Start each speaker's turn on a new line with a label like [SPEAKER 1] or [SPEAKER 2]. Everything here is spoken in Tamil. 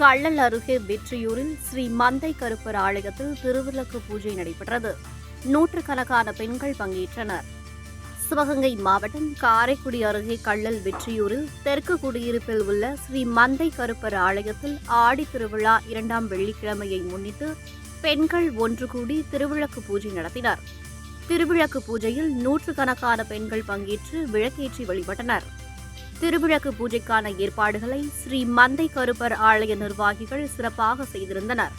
[SPEAKER 1] கள்ளல் அருகே வெற்றியூரில் ஸ்ரீ மந்தை கருப்பர் ஆலயத்தில் திருவிளக்கு பூஜை நடைபெற்றது. நூற்றுக்கணக்கான பெண்கள் பங்கேற்றனர். சிவகங்கை மாவட்டம் காரைக்குடி அருகே கள்ளல் வெற்றியூரில் தெற்கு குடியிருப்பில் உள்ள ஸ்ரீ மந்தை கருப்பர் ஆலயத்தில் ஆடி திருவிழா இரண்டாம் வெள்ளிக்கிழமையை முன்னிட்டு பெண்கள் ஒன்று கூடி திருவிளக்கு பூஜை நடத்தினர். திருவிளக்கு பூஜையில் நூற்றுக்கணக்கான பெண்கள் பங்கேற்று விளக்கேற்றி வழிபட்டனர். திருவிளக்கு பூஜைக்கான ஏற்பாடுகளை ஸ்ரீ மந்தை கருப்பர் ஆலய நிர்வாகிகள் சிறப்பாக செய்திருந்தனர்.